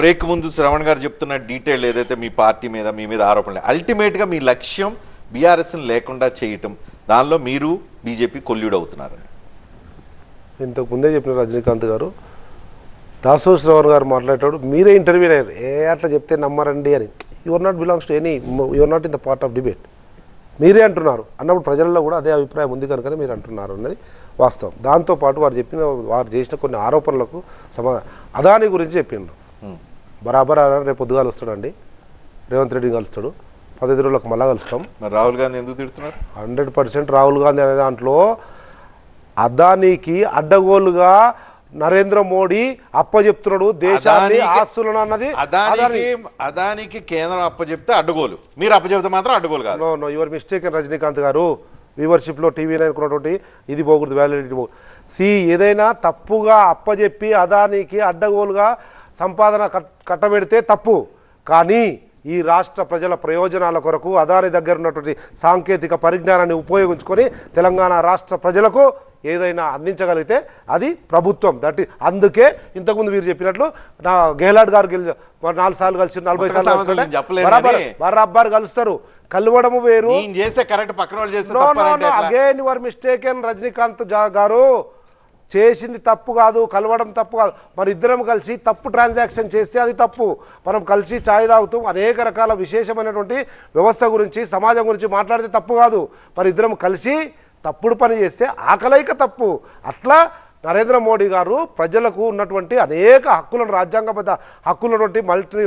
Break ముందు శ్రవణ్ గారు చెప్తున్న డీటెయిల్ ఏదైతే మీ పార్టీ మీద మీ మీద ఆరోపణలు అల్టిమేట్గా మీ లక్ష్యం బీఆర్ఎస్ని లేకుండా చేయటం. దానిలో మీరు బీజేపీ కొల్లుడు అవుతున్నారు ఇంతకు ముందే చెప్పిన రజనీకాంత్ గారు దాసో శ్రవణ్ గారు మాట్లాడేటప్పుడు మీరే ఇంటర్వ్యూ అయ్యారు. ఏ అట్లా చెప్తే నమ్మరండి అని. Your not belongs to any your not in the part of debate మీరే అంటున్నారు. అన్నప్పుడు ప్రజల్లో కూడా అదే అభిప్రాయం ఉంది కనుక మీరు అంటున్నారు అన్నది వాస్తవం. దాంతోపాటు వారు చెప్పిన వారు చేసిన కొన్ని ఆరోపణలకు సమాధానం అదాని గురించి చెప్పిండ్రు. బరాబర్ రేపు పొద్దుగాలు వస్తాడండి. రేవంత్ రెడ్డి కలుస్తాడు. పదహైదు రోజులకు మళ్ళా కలుస్తాం. రాహుల్ గాంధీ ఎందుకు తిడుతున్నారు? హండ్రెడ్ పర్సెంట్ రాహుల్ గాంధీ అనే దాంట్లో అదానికి అడ్డగోలుగా నరేంద్ర మోడీ అప్పచెప్తున్నాడు దేశాన్ని ఆస్తులను అన్నది అదానికి అదానికి కేంద్రం అప్పచెప్తే అడ్డగోలు. మీరు అప్పచెప్తే మాత్రం అడ్డగోలు కాదు. No no your mistake Rajinikanth garu. వ్యూవర్షిప్లో TV nine ఇది పోకూడదు వ్యాలిడిటీ పోకూడదు. సి ఏదైనా తప్పుగా అప్పజెప్పి అదానికి అడ్డగోలుగా సంపాదన కట్- కట్టబెడితే తప్పు. కానీ ఈ రాష్ట్ర ప్రజల ప్రయోజనాల కొరకు అదాని దగ్గర ఉన్నటువంటి సాంకేతిక పరిజ్ఞానాన్ని ఉపయోగించుకొని తెలంగాణ రాష్ట్ర ప్రజలకు ఏదైనా అందించగలిగితే అది ప్రభుత్వం. దట్ అందుకే ఇంతకుముందు మీరు చెప్పినట్లు నా గెహ్లాట్ గారు గెలి నాలుగు సార్లు కలిసి నలభై సార్లు బరాబర్ బరాబర్ కలుస్తారు. కలవడము వేరు. చేస్తే కరెక్ట్ పక్కన వాళ్ళు? అగైన్ యువర్ మిస్టేకెన్ రజనీకాంత్ జా- గారు. చేసింది తప్పు కాదు కలవడం తప్పు కాదు. మరి ఇద్దరం కలిసి తప్పు ట్రాన్సాక్షన్ చేస్తే అది తప్పు. మనం కలిసి ఛాయ్ తాగుతూ అనేక రకాల విశేషమైనటువంటి వ్యవస్థ గురించి సమాజం గురించి మాట్లాడితే తప్పు కాదు. మరి ఇద్దరం కలిసి తప్పుడు పని చేస్తే ఆకలైక తప్పు. అట్లా నరేంద్ర మోడీ గారు ప్రజలకు ఉన్నటువంటి అనేక హక్కులను రాజ్యాంగబద్ధ హక్కులు మల్టీ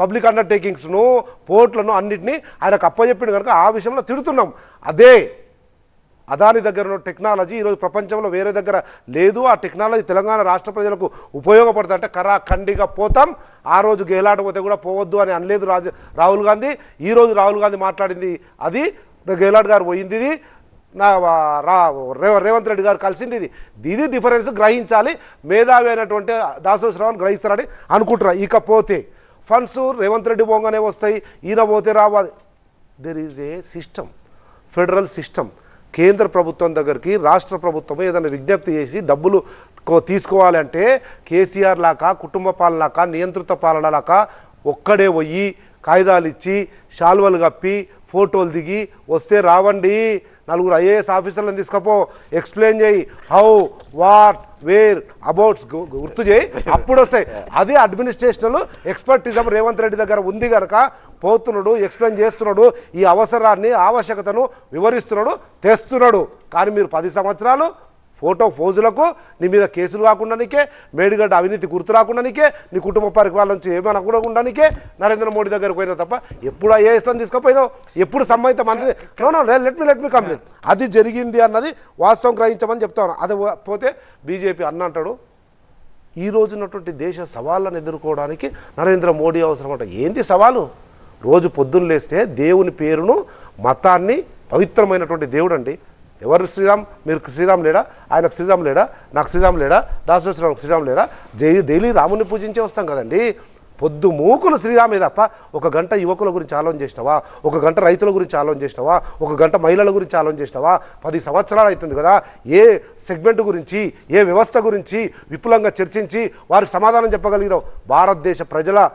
పబ్లిక్ అండర్టేకింగ్స్ను పోర్ట్లను అన్నింటినీ ఆయనకు అప్పచెప్పిన కనుక ఆ విషయంలో తిడుతున్నాం. అదే అదాని దగ్గర ఉన్న టెక్నాలజీ ఈరోజు ప్రపంచంలో వేరే దగ్గర లేదు. ఆ టెక్నాలజీ తెలంగాణ రాష్ట్ర ప్రజలకు ఉపయోగపడుతుంది అంటే కరా ఖండిగా పోతాం. ఆ రోజు గేలాట పోతే కూడా పోవద్దు అని అనలేదు రాజు రాహుల్ గాంధీ. ఈ రోజు రాహుల్ గాంధీ మాట్లాడింది అది. గేలాడ్ గారు పోయింది ఇది. నా రా రేవంత్ రెడ్డి గారు కలిసింది ఇది. ఇది డిఫరెన్స్ గ్రహించాలి. మేధావి అయినటువంటి దాసో గ్రహిస్తారని అనుకుంటున్నా. ఇకపోతే ఫండ్స్ రేవంత్ రెడ్డి పోగానే వస్తాయి. ఈయన పోతే రావాలి. There is a system federal system కేంద్ర ప్రభుత్వం దగ్గరికి రాష్ట్ర ప్రభుత్వం ఏదైనా విజ్ఞప్తి చేసి డబ్బులు కో- తీసుకోవాలంటే కేసీఆర్ లాగా కుటుంబ పాలన లాగా నియంత్రిత పాలన ఒక్కడే పోయి కాగితాలు ఇచ్చి శాల్వలు కప్పి ఫోటోలు దిగి వస్తే రావండి నలుగురు ఐఏఎస్ ఆఫీసర్లను తీసుకపో ఎక్స్ప్లెయిన్ చేయి హౌ వాట్ వేర్ అబౌట్స్ గుర్తు చేయి అప్పుడు వస్తాయి. అది అడ్మినిస్ట్రేషన్లో ఎక్స్పర్టిజం రేవంత్ రెడ్డి దగ్గర ఉంది కనుక పోతున్నాడు ఎక్స్ప్లెయిన్ చేస్తున్నాడు ఈ అవసరాన్ని ఆవశ్యకతను వివరిస్తున్నాడు తెస్తున్నాడు. కానీ మీరు పది సంవత్సరాలు ఫోటో ఫోజులకు నీ మీద కేసులు కాకుండానికే మేడిగడ్డ అవినీతి గుర్తు రాకుండానికే నీ కుటుంబ పరిపాలన నుంచి ఏమైనా కూడా ఉండడానికే నరేంద్ర మోడీ దగ్గరకు పోయినా తప్ప ఎప్పుడు ఐఏఎస్లను తీసుకుపోయినావు? ఎప్పుడు సంబంధిత మంత్రి? No let me let me complete అది జరిగింది అన్నది వాస్తవం గ్రహించమని చెప్తాను. అది పోతే బీజేపీ అన్న అంటాడు ఈ రోజున్నటువంటి దేశ సవాళ్ళను ఎదుర్కోవడానికి నరేంద్ర మోడీ అవసరం అంట ఏంటి సవాలు? రోజు పొద్దున్న లేస్తే దేవుని పేరును మతాన్ని పవిత్రమైనటువంటి దేవుడు అండి ఎవరు శ్రీరామ్? మీరు శ్రీరామ్ లేడా? ఆయనకు శ్రీరామ్ లేడా? నాకు శ్రీరామ్ లేడా? దాసోశ్రామ్ శ్రీరామ్ లేడా? డైలీ రాముని పూజించే వస్తాం కదండి. పొద్దు మూకులు శ్రీరామే తప్ప ఒక గంట యువకుల గురించి ఆలోచన చేసినావా? ఒక గంట రైతుల గురించి ఆలోచన చేసినావా? ఒక గంట మహిళల గురించి ఆలోచన చేసినావా? పది సంవత్సరాలు అవుతుంది కదా. ఏ సెగ్మెంట్ గురించి ఏ వ్యవస్థ గురించి విపులంగా చర్చించి వారికి సమాధానం చెప్పగలిగినావు? భారతదేశ ప్రజల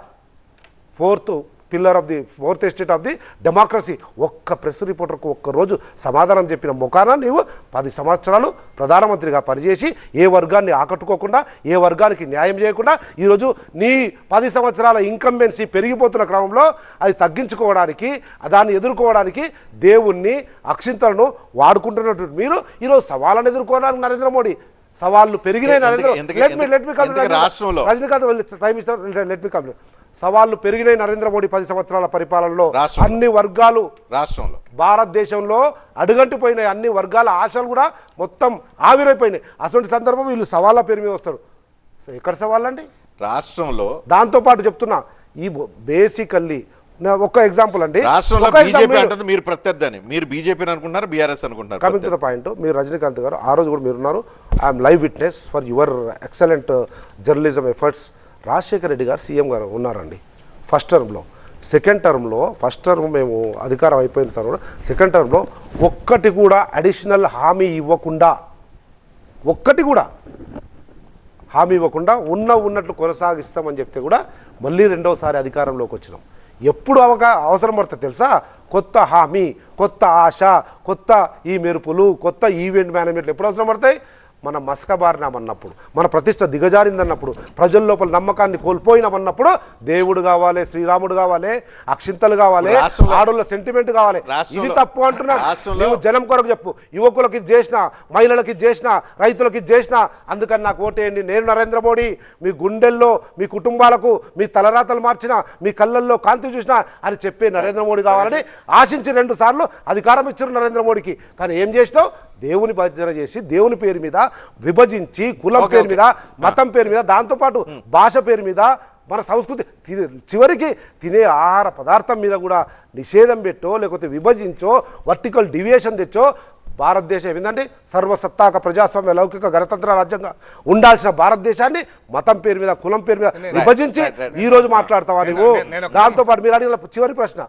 fourth pillar of the fourth estate of the democracy ఒక్క ప్రెస్ రిపోర్టర్కు ఒక్కరోజు సమాధానం చెప్పిన ముఖాన నీవు పది సంవత్సరాలు ప్రధానమంత్రిగా పనిచేసి ఏ వర్గాన్ని ఆకట్టుకోకుండా ఏ వర్గానికి న్యాయం చేయకుండా ఈరోజు నీ పది సంవత్సరాల ఇన్కంబెన్సీ పెరిగిపోతున్న క్రమంలో అది తగ్గించుకోవడానికి దాన్ని ఎదుర్కోవడానికి దేవుణ్ణి అక్షింతలను వాడుకుంటున్నటువంటి మీరు ఈరోజు సవాళ్ళను ఎదుర్కోవడానికి నరేంద్ర మోడీ. సవాళ్ళు పెరిగినాయి నరేంద్ర ఎందుకు- లెట్ మీ లెట్ మీ ఎందుకు రాష్ట్రంలో? రజనీకాంత్ వెళ్ళి టైం ఇస్తారు లెట్ మీ కంప్లీట్ సవాళ్ళు పెరిగినాయి నరేంద్ర మోడీ పది సంవత్సరాల పరిపాలనలో. అన్ని వర్గాలు రాష్ట్రంలో. భారతదేశంలో అడుగంటిపోయినాయి. అన్ని వర్గాల ఆశలు కూడా మొత్తం ఆవిరైపోయినాయి. అటువంటి సందర్భం వీళ్ళు సవాళ్ళ పేరు మీద వస్తారు. సో ఎక్కడ సవాళ్ళండి? రాష్ట్రంలో. దాంతోపాటు చెప్తున్నా ఈ బేసికల్లీ ఒక్క ఎగ్జాంపుల్ అండి. రాష్ట్రంలో బీజేపీ మీరు- ప్రత్యర్థి అని మీరు బీజేపీని అనుకుంటున్నారు బీఆర్ఎస్ అనుకుంటున్నారు కమింగ్ టు ద పాయింట్ మీరు రజనీకాంత్ గారు ఆ రోజు కూడా మీరు ఉన్నారు I am live witness for your excellent journalism efforts. Rajasekhara Reddy garu CM garu ఉన్నారండి. ఫస్ట్ టర్మ్లో. సెకండ్ టర్మ్లో ఫస్ట్ టర్మ్ మేము అధికారం అయిపోయిన తర్వాత సెకండ్ టర్మ్లో ఒక్కటి కూడా అడిషనల్ హామీ ఇవ్వకుండా ఒక్కటి కూడా హామీ ఇవ్వకుండా ఉన్న ఉన్నట్లు కొనసాగిస్తామని చెప్తే కూడా మళ్ళీ రెండవసారి అధికారంలోకి వచ్చినాం. ఎప్పుడు అవకా అవసరం పడుతుంది తెలుసా? కొత్త హామీ కొత్త ఆశ కొత్త ఈ మెరుపులు కొత్త ఈవెంట్ మేనేజ్మెంట్లు ఎప్పుడు అవసరం పడతాయి? మన మసకబారినామన్నప్పుడు మన ప్రతిష్ట దిగజారిందన్నప్పుడు ప్రజల లోపల నమ్మకాన్ని కోల్పోయినామన్నప్పుడు దేవుడు కావాలి శ్రీరాముడు కావాలి అక్షింతలు కావాలి ఆడోళ్ళ సెంటిమెంట్ కావాలి. ఇది తప్పు అంటున్నాడు. రాష్ట్రంలో- నువ్వు జనం కొరకు చెప్పు. యువకులకి ఇది చేసిన మహిళలకి ఇది చేసిన రైతులకి ఇది చేసిన అందుకని నాకు ఓటేయండి. నేను నరేంద్ర మోడీ మీ గుండెల్లో మీ కుటుంబాలకు మీ తలరాతలు మార్చిన మీ కళ్ళల్లో కాంతి చూసిన అని చెప్పే నరేంద్ర మోడీ కావాలని ఆశించి రెండు సార్లు అధికారం ఇచ్చారు నరేంద్ర మోడీకి. కానీ ఏం చేసినావు? దేవుని భజన చేసి దేవుని పేరు మీద విభజించి కులం పేరు. మీద మతం పేరు మీద దాంతోపాటు భాష పేరు మీద మన సంస్కృతి చివరికి తినే ఆహార పదార్థం మీద కూడా నిషేధం పెట్టో లేకపోతే విభజించో వర్టికల్ డివియేషన్ తెచ్చో భారతదేశం ఏంటంటే సర్వసత్తాక ప్రజాస్వామ్య లౌకిక గణతంత్ర రాజ్యంగా ఉండాల్సిన భారతదేశాన్ని మతం పేరు మీద కులం పేరు మీద విభజించి. ఈ రోజు మాట్లాడతావా నువ్వు నేను- నేను ఒక- దాంతో పాటు మీరు అడిగిన చివరి ప్రశ్న.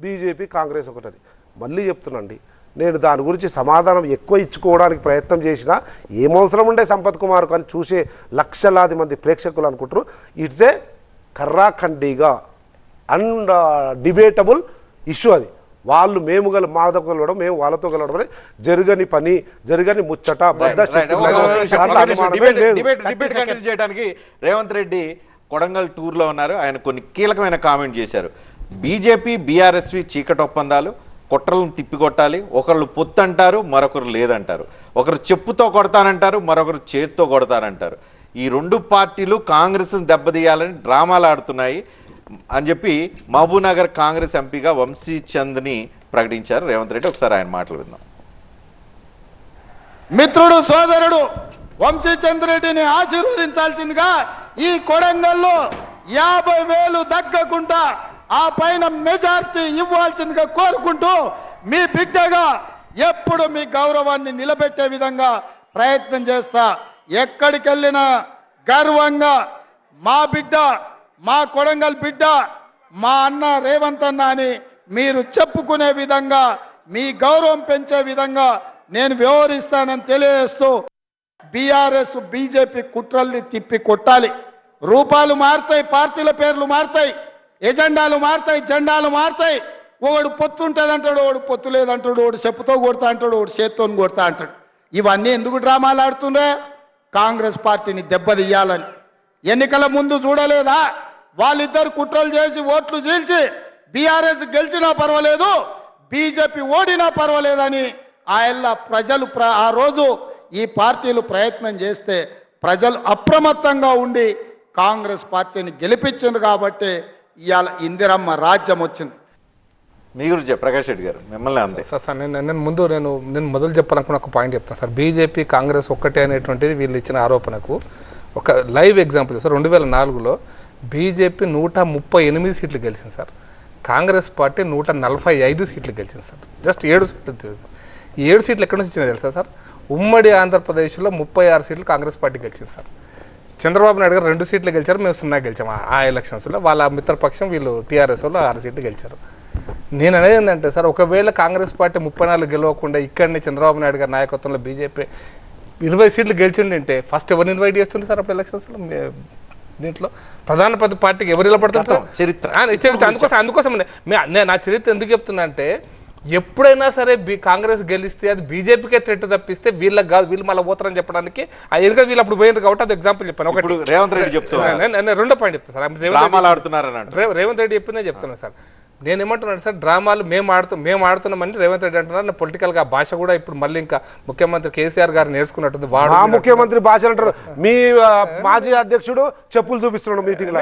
బీజేపీ కాంగ్రెస్ ఒకటది. మళ్ళీ చెప్తున్నాండి నేను దాని గురించి సమాధానం ఎక్కువ ఇచ్చుకోవడానికి ప్రయత్నం చేసినా ఏమవసరం ఉండే సంపత్ కుమార్ అని చూసే లక్షలాది మంది ప్రేక్షకులు అనుకుంటారు ఇట్స్ ఏ కర్రాఖండిగా అండ్ డిబేటబుల్ ఇష్యూ అది. వాళ్ళు మేము గల మాతో కలవడం మేము వాళ్ళతో కలవడం అనేది జరగని పని జరగని ముచ్చట చేయడానికి రేవంత్ రెడ్డి కొడంగల్ టూర్లో ఉన్నారు. ఆయన కొన్ని కీలకమైన కామెంట్ చేశారు. బీజేపీ బీఆర్ఎస్వి చీకటి ఒప్పందాలు కుట్రలను తిప్పికొట్టాలి. ఒకళ్ళు పొత్తు అంటారు మరొకరు లేదంటారు. ఒకరు చెప్పుతో కొడతానంటారు మరొకరు చేతితో కొడతానంటారు. ఈ రెండు పార్టీలు కాంగ్రెస్ను దెబ్బతీయాలని డ్రామాలు ఆడుతున్నాయి అని చెప్పి మహబూబ్నగర్ కాంగ్రెస్ ఎంపీగా వంశీ చంద్ని ప్రకటించారు. రేవంత్ రెడ్డి ఒకసారి ఆయన మాటలు విందాం. మిత్రుడు సోదరుడు వంశీచంద్రెడ్డిని ఆశీర్వదించాల్సిందిగా ఈ కొడంగల్లో యాభై వేలు దగ్గకుండా ఆ పైన మెజార్టీ ఇవ్వాల్సిందిగా కోరుకుంటూ మీ బిడ్డగా ఎప్పుడు మీ గౌరవాన్ని నిలబెట్టే విధంగా ప్రయత్నం చేస్తా. ఎక్కడికి వెళ్ళినా గర్వంగా మా బిడ్డ మా కొడంగల్ బిడ్డ మా అన్న రేవంత్ అన్న అని మీరు చెప్పుకునే విధంగా మీ గౌరవం పెంచే విధంగా నేను వ్యవహరిస్తానని తెలియజేస్తూ బీఆర్ఎస్ బీజేపీ కుట్రల్ని తిప్పి కొట్టాలి. రూపాలు మారుతాయి పార్టీల పేర్లు మారుతాయి. ఎజెండాలు మారుతాయి? జెండాలు మారుతాయి. ఒకడు పొత్తు ఉంటుంది అంటాడు ఒకడు పొత్తు లేదంటాడు ఒకడు చెప్పుతో కొడతా అంటాడు ఒకడు చేత్తో కొడతా అంటాడు. ఇవన్నీ ఎందుకు డ్రామాలు ఆడుతుండే కాంగ్రెస్ పార్టీని దెబ్బతీయాలని. ఎన్నికల ముందు చూడలేదా? వాళ్ళిద్దరు కుట్రలు చేసి ఓట్లు చీల్చి బీఆర్ఎస్ గెలిచినా పర్వాలేదు బీజేపీ ఓడినా పర్వాలేదని ఆయన ప్రజలు ప్ర ఆ రోజు ఈ పార్టీలు ప్రయత్నం చేస్తే ప్రజలు అప్రమత్తంగా ఉండి కాంగ్రెస్ పార్టీని గెలిపించారు కాబట్టి ఇవాళ ఇందిరమ్మ రాజ్యం వచ్చింది. మీ గురించి ప్రకాష్ రెడ్డి గారు మిమ్మల్ని అంతే సార్ సార్ నేను నేను ముందు నేను నేను మొదలు చెప్పాలనుకున్న ఒక పాయింట్ చెప్తాను. సార్ బీజేపీ కాంగ్రెస్ ఒక్కటే అనేటువంటిది వీళ్ళు ఇచ్చిన ఆరోపణకు ఒక లైవ్ ఎగ్జాంపుల్ సార్ రెండు వేల నాలుగులో బీజేపీ నూట ముప్పై ఎనిమిది సీట్లు గెలిచింది సార్. కాంగ్రెస్ పార్టీ నూట నలభై ఐదు సీట్లు గెలిచింది సార్. జస్ట్ ఏడు సీట్లు తెలుసు ఈ ఏడు సీట్లు ఎక్కడి నుంచి వచ్చినాయో తెలుసా సార్? ఉమ్మడి ఆంధ్రప్రదేశ్లో ముప్పై ఆరు సీట్లు కాంగ్రెస్ పార్టీ గెలిచింది సార్. చంద్రబాబు నాయుడు గారు రెండు సీట్లు గెలిచారు మేము సున్నా గెలిచాం. ఆ- ఎలక్షన్స్లో వాళ్ళ మిత్రపక్షం వీళ్ళు టీఆర్ఎస్ వాళ్ళు ఆరు సీట్లు గెలిచారు. నేను అనేది ఏంటంటే సార్ ఒకవేళ కాంగ్రెస్ పార్టీ ముప్పై నాలుగు గెలవకుండా ఇక్కడనే చంద్రబాబు నాయుడు గారి నాయకత్వంలో బీజేపీ ఇరవై సీట్లు గెలిచిండంటే ఫస్ట్ ఎవరిని ఇన్వైట్ చేస్తుంది సార్ అప్పుడు ఎలక్షన్స్లో? దీంట్లో ప్రధాన ప్రతి పార్టీకి ఎవరు నిలబడుతుంటారు గతం, చరిత్ర. చరిత్ర. అందుకోసం అందుకోసం నా చరిత్ర ఎందుకు చెప్తున్నా అంటే ఎప్పుడైనా సరే బి కాంగ్రెస్ గెలిస్తే అది బీజేపీకే థ్రెట్ తప్పిస్తే వీళ్ళకి కాదు వీళ్ళు మళ్ళీ పోతారని చెప్పడానికి ఆ ఎందుకంటే వీళ్ళు అప్పుడు పోయింది కాబట్టి అది ఎగ్జాంపుల్ చెప్పాను. ఒకటి. రేవంత్ రెడ్డి నేను రెండో పాయింట్ చెప్తాను సార్. రేవంత్ రెడ్డి- చెప్పిందే చెప్తున్నా సార్. నేను ఏమంటున్నాను సార్ డ్రామాలు మేము ఆడుతూ మేము ఆడుతున్నామని రేవంత్ రెడ్డి అంటున్నారు నా పొలిటికల్గా భాష కూడా ఇప్పుడు మళ్ళీ ఇంకా ముఖ్యమంత్రి కేసీఆర్ గారు నేర్చుకున్నట్టుంది వాడు ముఖ్యమంత్రి భాష అంటారు మీ మాజీ అధ్యక్షుడు చెప్పులు చూపిస్తున్నాడు మీటింగ్లో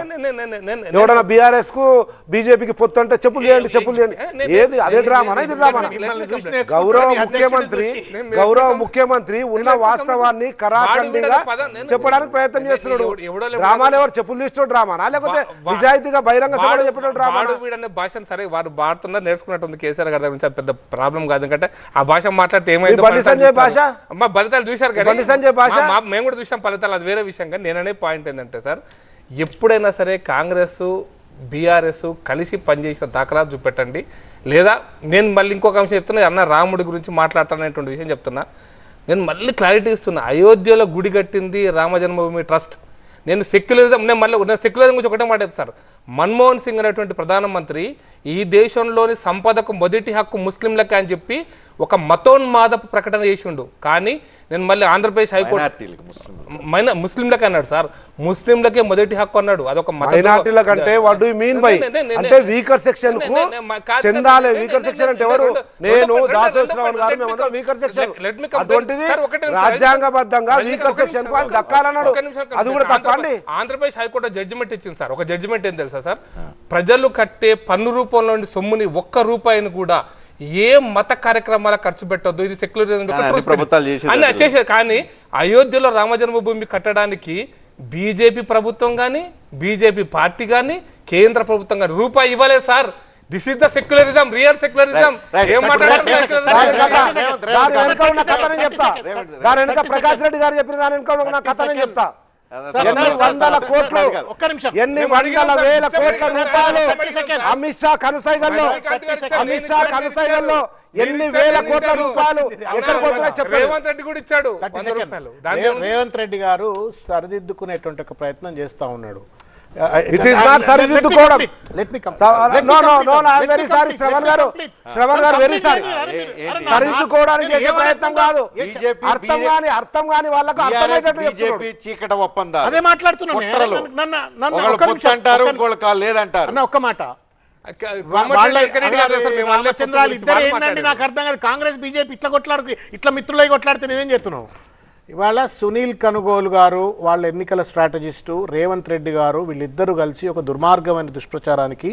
ఎవడన్నా బీఆర్ఎస్కు బీజేపీకి పొత్తు అంటే చెప్పులు చేయండి చెప్పులు చేయండి ఏది అదే డ్రామానా ఇది డ్రామానా. గౌరవ ముఖ్యమంత్రి గౌరవ ముఖ్యమంత్రి ఉన్న నేను వాస్తవాన్ని కరాఖండిగా నేను- చెప్పడానికి ప్రయత్నం నేను- చేస్తున్నాడు డ్రామాలు ఎవరు చెప్పులు తీసుకో డ్రామానా లేకపోతే నిజాయితీగా బహిరంగ సభలో చెప్పడం వీడనే భాషను సరే వాడు వాడుతున్నా నేర్చుకున్నట్టుంది కేసీఆర్ గారి దగ్గర నుంచి పెద్ద ప్రాబ్లం కాదు. ఎందుకంటే ఆ భాష మాట్లాడితే ఏమైందో మీ బండి సంజయ్. భాష? అమ్మా ఫలితాలు చూశారు బండి సంజయ్ భాష? మా- మా- మేము కూడా చూసాం ఫలితాలు అది వేరే విషయం. కానీ నేననే పాయింట్ ఏంటంటే సార్ ఎప్పుడైనా సరే కాంగ్రెస్ బీఆర్ఎస్ కలిసి పనిచేసిన దాఖలాలు చూపెట్టండి. లేదా నేను మళ్ళీ ఇంకొక అంశం చెప్తున్నా అన్న రాముడి గురించి మాట్లాడతాననేటువంటి విషయం చెప్తున్నా. నేను మళ్ళీ క్లారిటీ ఇస్తున్నా. అయోధ్యలో గుడి కట్టింది రామ జన్మభూమి ట్రస్ట్. నేను సెక్యులరిజం నేను మళ్ళీ నేను సెక్యులరిజం గురించి ఒకటే మాట చెప్తాను. మన్మోహన్ సింగ్ అనేటువంటి ప్రధానమంత్రి ఈ దేశంలోని సంపదకు మొదటి హక్కు ముస్లింలకే అని చెప్పి ఒక మతోన్మాదపు ప్రకటన చేసిండు. కానీ నేను మళ్ళీ ఆంధ్రప్రదేశ్ హైకోర్టు మైన ముస్లింలకే అన్నాడు సార్. ముస్లింలకే మొదటి హక్కు అన్నాడు. అదొక మత. మైనార్టీల కంటే వాట్ డూ మీన్ బై అంటే వీకర్ సెక్షన్కు చెందాలే వీకర్ సెక్షన్ అంటే ఎవరు? నేను గారు మేమందరం వీకర్ సెక్షన్ అటువంటిది. రాజ్యాంగబద్ధంగా వీకర్ సెక్షన్కు అది దక్కాలన్నాడు. కూడా. తప్పండి. Andhra Pradesh- Andhra Pradesh high court judgement ఇచ్చింది సార్. ఒక జడ్జిమెంట్ ఏం తెలుసా? సార్? ప్రజలు కట్టే పన్ను రూపంలో సొమ్ముని ఒక్క రూపాయిని కూడా ఏ మత కార్యక్రమాల ఖర్చు పెట్టొద్దు. ఇది సెక్యులరిజం ప్రభుత్వాలు చేసేది కానీ అయోధ్యలో రామజన్మభూమి కట్టడానికి బీజేపీ ప్రభుత్వం కానీ బీజేపీ పార్టీ కానీ కేంద్ర ప్రభుత్వం కానీ రూపాయి ఇవ్వలేదు sir. This is the secularism real secularism. ఏం మాట్లాడారు? ప్రకాష్ రెడ్డి గారు. చెప్పిన దాని వెనుక ఉన్న కథ నేను చెప్తా. ఎన్ని వందల కోట్లు ఒక్క నిమిషం. ఎన్ని వందల వేల కోట్ల రూపాయలు అమిత్ షా కనుసైగల్లో అమిత్ షా కనుసైగల్లో ఎన్ని వేల కోట్ల రూపాయలు రేవంత్ రెడ్డి కూడా ఇచ్చాడు. రేవంత్ రెడ్డి గారు సరిదిద్దుకునేటువంటి ఒక ప్రయత్నం చేస్తా ఉన్నాడు. It is not సరిదిద్దుకోవడం. Let me no no no no very sorry Shravan garu Shravan garu very sorry సరిదిద్దుకోవడానికి చేసే ప్రయత్నం కాదు. అర్థం కాని అర్థం కాని వాళ్ళకు అర్థమయ్యేటట్టు చెప్తున్నాడు బీజేపీ చీకట ఒప్పందాలు. అదే మాట్లాడుతున్నాను. నన్ను నన్ను ఒక్క నిమిషం, అంటారు కాదు లేదంటారు. అన్న ఒక్క మాట. రామచంద్రాలు ఇద్దరు మాట్లాడారు. నాకు అర్థం కాదు. కాంగ్రెస్ బీజేపీ ఇట్లా కొట్లాడు ఇట్లా మిత్రులై కొట్లాడితే నేనేం చేస్తున్నావు? ఇవాళ సునీల్ కనుగోలు గారు వాళ్ళ ఎన్నికల స్ట్రాటజిస్టు రేవంత్ రెడ్డి గారు వీళ్ళిద్దరూ కలిసి ఒక దుర్మార్గమైన దుష్ప్రచారానికి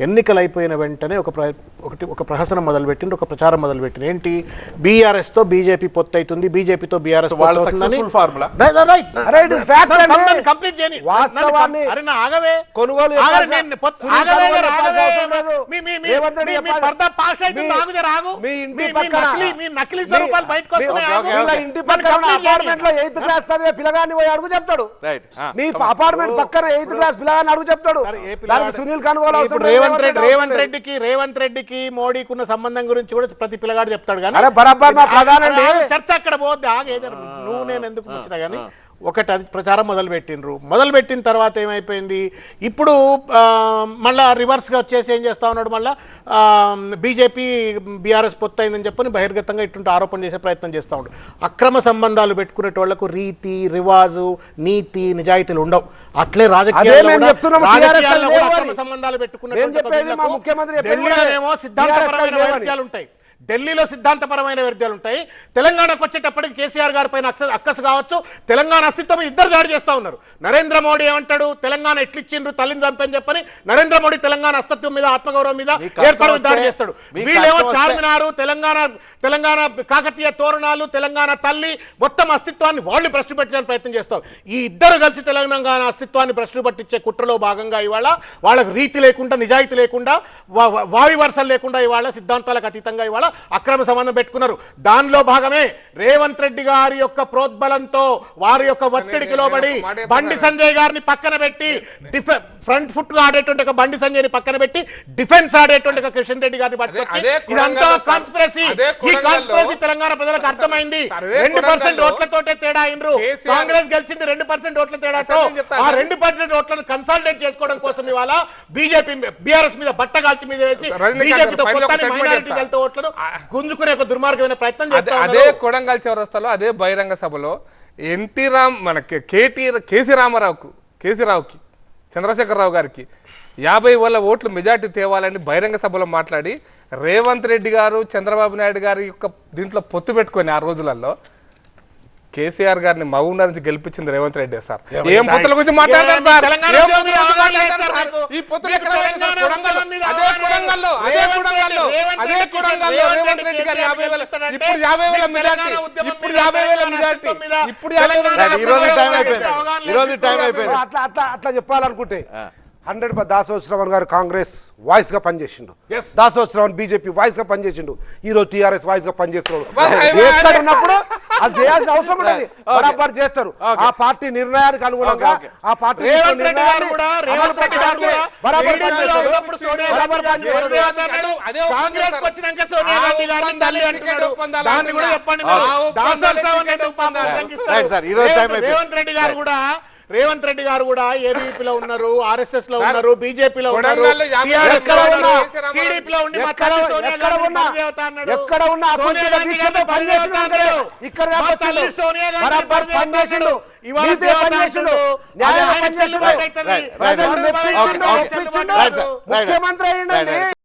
ఎన్నికలు అయిపోయిన వెంటనే ఒక ప్ర ఒకటి ఒక ప్రహసనం మొదలుపెట్టిండ్రు ఒక ప్రచారం మొదలుపెట్టింది ఏంటి? బీఆర్ఎస్తో బీజేపీ పొత్తు అవుతుంది బీజేపీతో బీఆర్ఎస్. మీ- మీ- మీ- మీ- మీ మీ-. మీ మీ- మీ మీ మీ- మీ- పిల్లగాన్ని పోయి అడుగు చెప్తాడు. On. అపార్ట్మెంట్ పక్కన ఎయిత్ క్లాస్ పిల్లగాన్ని అడుగు చెప్తాడు. దానికి సునీల్ కనుగోలు అవసరం రేవంత్ రెడ్డి రేవంత్. రెడ్డికి రేవంత్ రెడ్డికి మోడీకి ఉన్న సంబంధం గురించి కూడా ప్రతి పిల్లగాడు చెప్తాడు. కానీ బరాబర్ చర్చ అక్కడ పోద్ది ఆగే నువ్వు నేను ఎందుకు వచ్చినా కానీ ఒకటి అది ప్రచారం మొదలు పెట్టిండ్రు మొదలు పెట్టిన తర్వాత ఏమైపోయింది? ఇప్పుడు మళ్ళా రివర్స్గా వచ్చేసి ఏం చేస్తా ఉన్నాడు మళ్ళా? బీజేపీ బీఆర్ఎస్ పొత్తు అయిందని చెప్పని బహిర్గతంగా ఇటువంటి ఆరోపణ చేసే ప్రయత్నం చేస్తూ ఉంటాడు అక్రమ సంబంధాలు పెట్టుకునే వాళ్ళకు రీతి రివాజు నీతి నిజాయితీలు ఉండవు. అట్లే. అక్రమ సంబంధాలు కూడా సిద్ధాంతపరమైన ఉంటాయి ఢిల్లీలో సిద్ధాంతపరమైన వైరుధ్యాలు ఉంటాయి తెలంగాణకు వచ్చేటప్పటికి కేసీఆర్ గారి పైన అక్కసు అక్కసు కావచ్చు. తెలంగాణ అస్తిత్వం ఇద్దరు దాడి చేస్తా ఉన్నారు. నరేంద్ర మోడీ ఏమంటాడు? తెలంగాణ ఎట్లిచ్చిండ్రు? తల్లిని చంపని చెప్పని నరేంద్ర మోడీ తెలంగాణ అస్తిత్వం మీద ఆత్మగౌరవం మీద ఏర్పడి దాడి చేస్తాడు. వీళ్ళేమో చార్మినారు తెలంగాణ తెలంగాణ కాకతీయ తోరణాలు తెలంగాణ తల్లి మొత్తం అస్తిత్వాన్ని వాళ్ళు భ్రష్టు పెట్టడానికి ప్రయత్నం చేస్తాం ఈ ఇద్దరు కలిసి తెలంగాణ అస్తిత్వాన్ని భ్రష్టు పట్టించే కుట్రలో భాగంగా ఇవాళ వాళ్ళకి రీతి లేకుండా నిజాయితీ లేకుండా వావి వరుసలు లేకుండా ఇవాళ సిద్ధాంతాలకు అతీతంగా ఇవాళ అక్రమ సంబంధం పెట్టుకున్నారు దానిలో భాగమే రేవంత్ రెడ్డి గారి యొక్క ప్రోద్బలంతో వారి యొక్క ఒత్తిడికి లోబడి. బండి సంజయ్ గారిని పక్కన పెట్టి డిఫె ఫ్రంట్ ఫుట్గా ఆడేటువంటి ఒక బండి సంజయ్ని పక్కన పెట్టి డిఫెన్స్ ఆడేటువంటి ఒక కిషన్ రెడ్డి గారిని పట్టుకొచ్చి ఇదంతా. కాన్స్పిరసీ ఈ కాన్స్పిరసీ తెలంగాణ ప్రజలకు అర్థమైంది. రెండు పర్సెంట్ ఓట్లతోటే తేడా అయినరు కాంగ్రెస్ గెలిచింది రెండు పర్సెంట్ ఓట్ల తేడాతో చెప్తాను. ఆ రెండు పర్సెంట్ ఓట్లను కన్సాలిడేట్ చేసుకోవడం కోసం ఇవాళ బీజేపీ బీఆర్ఎస్ మీద బట్ట కాల్చి మీద వేసి బీజేపీతో కొత్త మైనారిటీ దళిత ఓట్లను గుంజుకునే ఒక దుర్మార్గమైన ప్రయత్నం అదే చేస్తా అదే కొడంగల్ చౌరస్తాలో అదే బహిరంగ సభలో ఎన్టీ రామ్ మన కేటీ కేసీ రామారావుకు కేసీ రావుకి చంద్రశేఖరరావు గారికి యాభై వేల ఓట్లు మెజార్టీ తేవాలని బహిరంగ సభలో మాట్లాడి రేవంత్ రెడ్డి గారు చంద్రబాబు నాయుడు గారి యొక్క దీంట్లో పొత్తు పెట్టుకొని ఆ రోజులలో కేసీఆర్ గారిని మహబూబ్నగర్ నుంచి గెలిపించింది రేవంత్ రెడ్డి సార్ ఏం పొత్తుల గురించి మాట్లాడతారు సార్. ఈ పొత్తులు రేవంత్ రెడ్డి- గారు యాభై వేల ఇప్పుడు యాభై వేల మెజార్టీ ఇప్పుడు యాభై వేల మెజార్టీ ఇప్పుడు యాభై వేల అట్లా చెప్పాలనుకుంటే హండ్రెడ్ దాసోత్ శ్రవణ్ గారు కాంగ్రెస్ వాయిస్గా పనిచేసిండు. Yes. దాసోత్ శ్రవణ్ బీజేపీ వాయిస్గా పనిచేసిండు. ఈ రోజు టీఆర్ఎస్ వాయిస్గా పనిచేస్తున్నాడు. ఉన్నప్పుడు అది చేయాల్సిన అవసరం ఉండదు. బరాబర్ చేస్తారు. ఆ పార్టీ నిర్ణయానికి అనుగుణంగా. ఆ పార్టీ రేవంత్ తీసుకున్న రెడ్డి గారు. కూడా రేవంత్ రెడ్డి గారు కూడా ఏబీపీలో ఉన్నారు ఆర్ఎస్ఎస్లో ఉన్నారు బీజేపీలో ఉన్నారు ఇక్కడ ముఖ్యమంత్రి అయ్యండి